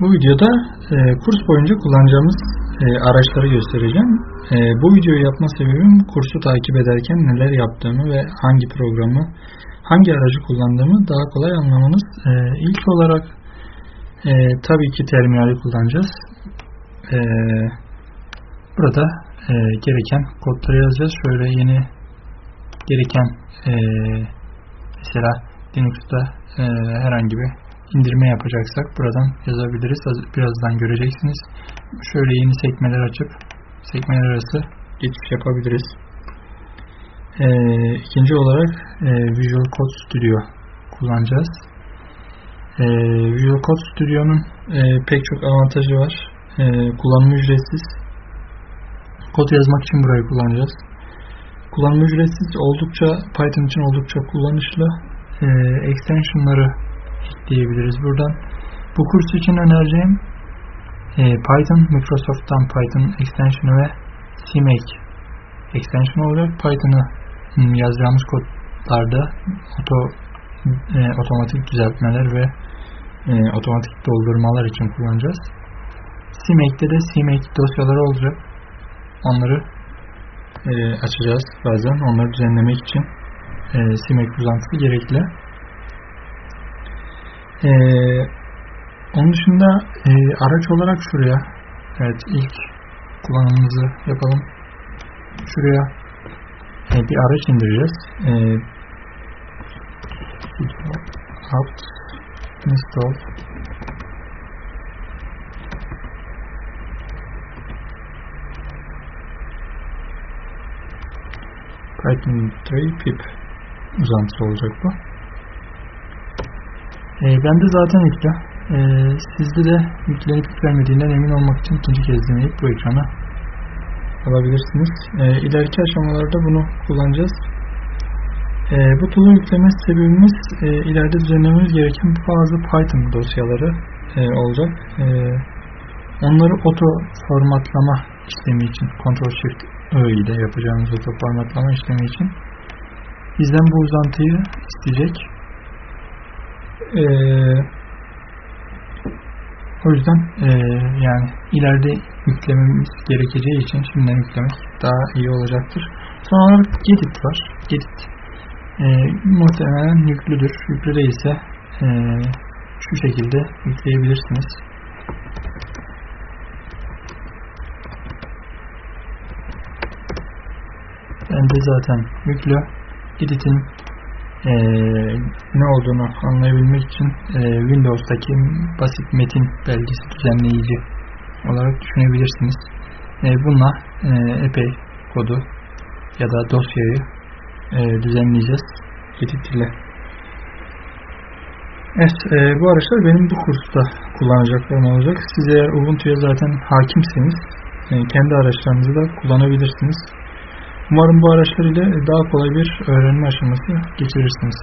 Bu videoda e, kurs boyunca kullanacağımız e, araçları göstereceğim. E, bu videoyu yapma sebebim kursu takip ederken neler yaptığımı ve hangi programı, hangi aracı kullandığımı daha kolay anlamanız. E, ilk olarak e, tabii ki terminali kullanacağız. E, burada e, gereken kodları yazacağız. Şöyle yeni gereken e, mesela Linux'ta e, herhangi bir indirme yapacaksak buradan yazabiliriz. Az- Birazdan göreceksiniz. Şöyle yeni sekmeler açıp sekmeler arası geçiş yapabiliriz. E, ikinci olarak e, Visual Code Studio kullanacağız. E, Visual Code Studio'nun e, pek çok avantajı var. E, kullanımı ücretsiz. Kod yazmak için burayı kullanacağız. Kullanımı ücretsiz oldukça Python için oldukça kullanışlı. E, extensionları ekleyebiliriz buradan. Bu kurs için önereceğim e, Python, Microsoft'tan Python extension'ı ve CMake extension olacak. Python'ı hmm, yazacağımız kodlarda oto, e, otomatik düzeltmeler ve e, otomatik doldurmalar için kullanacağız. CMake'de de CMake dosyaları olacak. Onları e, açacağız bazen. Onları düzenlemek için e, CMake uzantısı gerekli. E, onun dışında e, araç olarak şuraya evet ilk kullanımımızı yapalım. Şuraya e, bir araç indireceğiz. E, apt install Python 3 pip uzantısı olacak bu. E, bende zaten yüklü. E, sizde de yüklenip yüklenmediğinden emin olmak için ikinci kez deneyip bu ekrana alabilirsiniz. E, ileriki aşamalarda bunu kullanacağız. E, bu tool'u yükleme sebebimiz e, ileride düzenlememiz gereken bazı Python dosyaları e, olacak. E, onları auto formatlama işlemi için Ctrl Shift Ö ile yapacağımız auto formatlama işlemi için bizden bu uzantıyı isteyecek. Ee, o yüzden e, yani ileride yüklememiz gerekeceği için şimdiden yüklemek daha iyi olacaktır. Son olarak Gedit var. Gedit e, muhtemelen yüklüdür. Yüklü değilse e, şu şekilde yükleyebilirsiniz. Bende zaten yüklü. Gedit'in e, ne olduğunu anlayabilmek için e, Windows'taki basit metin belgesi düzenleyici olarak düşünebilirsiniz. E, bununla e, epey kodu ya da dosyayı e, düzenleyeceğiz ile. Evet, e, bu araçlar benim bu kursta kullanacaklarım olacak. Siz eğer Ubuntu'ya zaten hakimseniz e, kendi araçlarınızı da kullanabilirsiniz. Umarım bu araçlar ile daha kolay bir öğrenme aşaması geçirirsiniz.